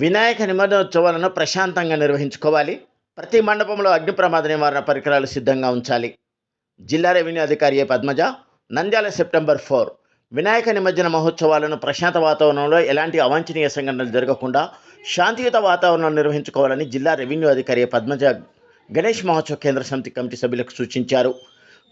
వినాయక నిమజ్జనోత్సవాలను ప్రశాంతంగా నిర్వహించుకోవాలి. ప్రతి మండపంలో అగ్ని ప్రమాద నివారణ పరికరాలు సిద్ధంగా ఉంచాలి. జిల్లా రెవెన్యూ అధికారి Padmaja? Nandyal September four. Vinayaka నిమజ్జన మహోత్సవాలను ప్రశాంత వాతావరణంలో ఎలాంటి అవాంఛనీయ సంఘటనలు జరగకుండా శాంతియుత వాతావరణం నిర్వహించుకోవాలని జిల్లా రెవెన్యూ అధికారి పద్మజ గణేష్ మహోత్సవ కేంద్ర సమితి కమిటీ సభ్యులకు సూచించారు.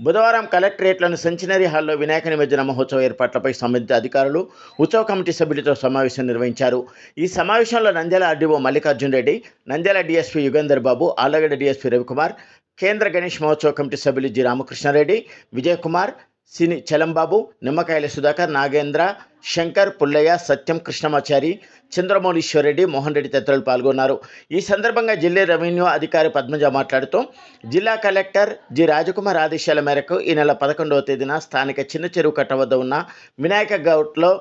బుధవారం కలెక్టరేట్లను సెంచినరీ హాల్లో వినాయక నిమజ్జన మహోత్సవ ఏర్పాట్లపై సంబంధిత అధికారులు ఉత్సవ కమిటీ సభ్యులతో సమావేశం నిర్వహించారు. ఈ సమావేశంలో Nandyal RDO Mallikarjun Reddy Nandyal DSP Yugandhar Babu Allagadda DSP Ravikumar కేంద్ర గణేష్ మహోత్సవ కమిటీ సభ్యులు జి రామకృష్ణారెడ్డి విజయకుమార్ సిని చలంబాబు నిమ్మకాయల సుధాకర్ నాగేంద్ర శంకర్ పుల్లయ్య సత్యం కృష్ణమాచారి చంద్రమౌళీశ్వరరెడ్డి మోహన్ రెడ్డి తదితరులు పాల్గొన్నారు. ఈ సందర్భంగా జిల్లా రెవెన్యూ అధికారి పద్మజ మాట్లాడుతూ జిల్లా కలెక్టర్ జి. రాజకుమార్ ఆదేశాల మేరకు ఈ నెల పదకొండవ తేదీన స్థానిక చిన్న చెరువు కట్ట వద్ద ఉన్న వినాయక గౌట్లో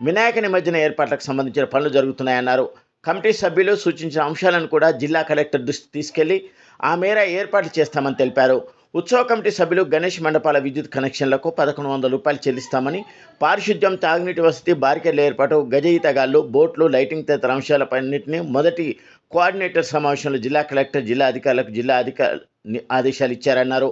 వినాయక నిమజ్జన ఏర్పాట్లకు సంబంధించిన పనులు జరుగుతున్నాయన్నారు. కమిటీ సభ్యులు సూచించిన అంశాలను కూడా జిల్లా కలెక్టర్ దృష్టి తీసుకెళ్ళి ఆ మేర ఏర్పాట్లు చేస్తామని తెలిపారు. ఉత్సవ కమిటీ సభ్యులు గణేష్ మండపాల విద్యుత్ కనెక్షన్లకు పదకొండు వందల రూపాయలు చెల్లిస్తామని పారిశుద్ధ్యం తాగునీటి వసతి బారికేడ్ల ఏర్పాటు గజ ఈతగాళ్ళు బోట్లు లైటింగ్ తదితర అంశాలపన్నింటినీ మొదటి కోఆర్డినేటర్ సమావేశంలో జిల్లా కలెక్టర్ జిల్లా అధికారులకు జిల్లా అధికారి ఆదేశాలు ఇచ్చారన్నారు.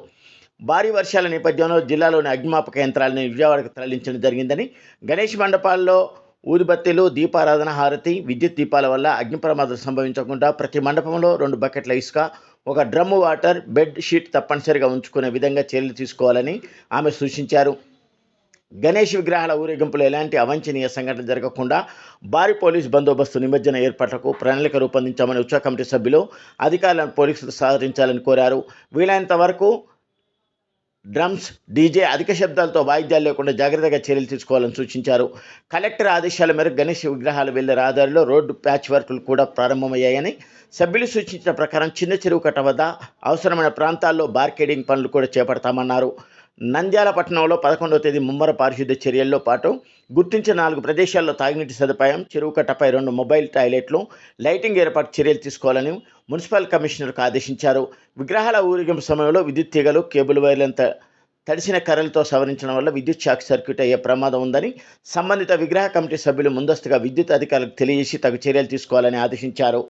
భారీ వర్షాల నేపథ్యంలో జిల్లాలోని అగ్నిమాపక యంత్రాలను విజయవాడకు తరలించడం జరిగిందని గణేష్ మండపాల్లో ఊదిబత్తీలు దీపారాధన హారతి విద్యుత్ దీపాల వల్ల అగ్ని ప్రమాదం సంభవించకుండా ప్రతి మండపంలో రెండు బకెట్ల ఇసుక ఒక డ్రమ్ము వాటర్ బెడ్ షీట్ తప్పనిసరిగా ఉంచుకునే విధంగా చర్యలు తీసుకోవాలని ఆమె సూచించారు. గణేష్ విగ్రహాల ఊరేగింపులో ఎలాంటి అవాంఛనీయ సంఘటన జరగకుండా భారీ పోలీస్ బందోబస్తు నిమజ్జన ఏర్పాట్లకు ప్రణాళిక రూపొందించామని ఉత్సవ కమిటీ సభ్యులు అధికారులను పోలీసులు సహకరించాలని కోరారు. వీలైనంత వరకు డ్రమ్స్ డీజే అధిక శబ్దాలతో వాయిద్యాలు లేకుండా జాగ్రత్తగా చర్యలు తీసుకోవాలని సూచించారు. కలెక్టర్ ఆదేశాల మేరకు గణేష్ విగ్రహాలు వెళ్ళే రహదారిలో రోడ్డు ప్యాచ్ వర్కులు కూడా ప్రారంభమయ్యాయని సభ్యులు సూచించిన ప్రకారం చిన్న చెరువు కట్ట వద్ద అవసరమైన ప్రాంతాల్లో బార్కేడింగ్ పనులు కూడా చేపడతామన్నారు. నంద్యాల పట్టణంలో పదకొండవ తేదీ ముమ్మర పారిశుద్ధ్య చర్యల్లో పాటు గుర్తించిన నాలుగు ప్రదేశాల్లో తాగునీటి సదుపాయం చెరువు కట్టపై రెండు మొబైల్ టాయిలెట్లు లైటింగ్ ఏర్పాటు చర్యలు తీసుకోవాలని మున్సిపల్ కమిషనర్కు ఆదేశించారు. విగ్రహాల ఊరేగింపు సమయంలో విద్యుత్ తీగలు కేబుల్ వైర్లంత తడిసిన కర్రలతో సవరించడం వల్ల విద్యుత్ షాక్ సర్క్యూట్ అయ్యే ప్రమాదం ఉందని సంబంధిత విగ్రహ కమిటీ సభ్యులు ముందస్తుగా విద్యుత్ అధికారులకు తెలియజేసి తగు చర్యలు తీసుకోవాలని ఆదేశించారు.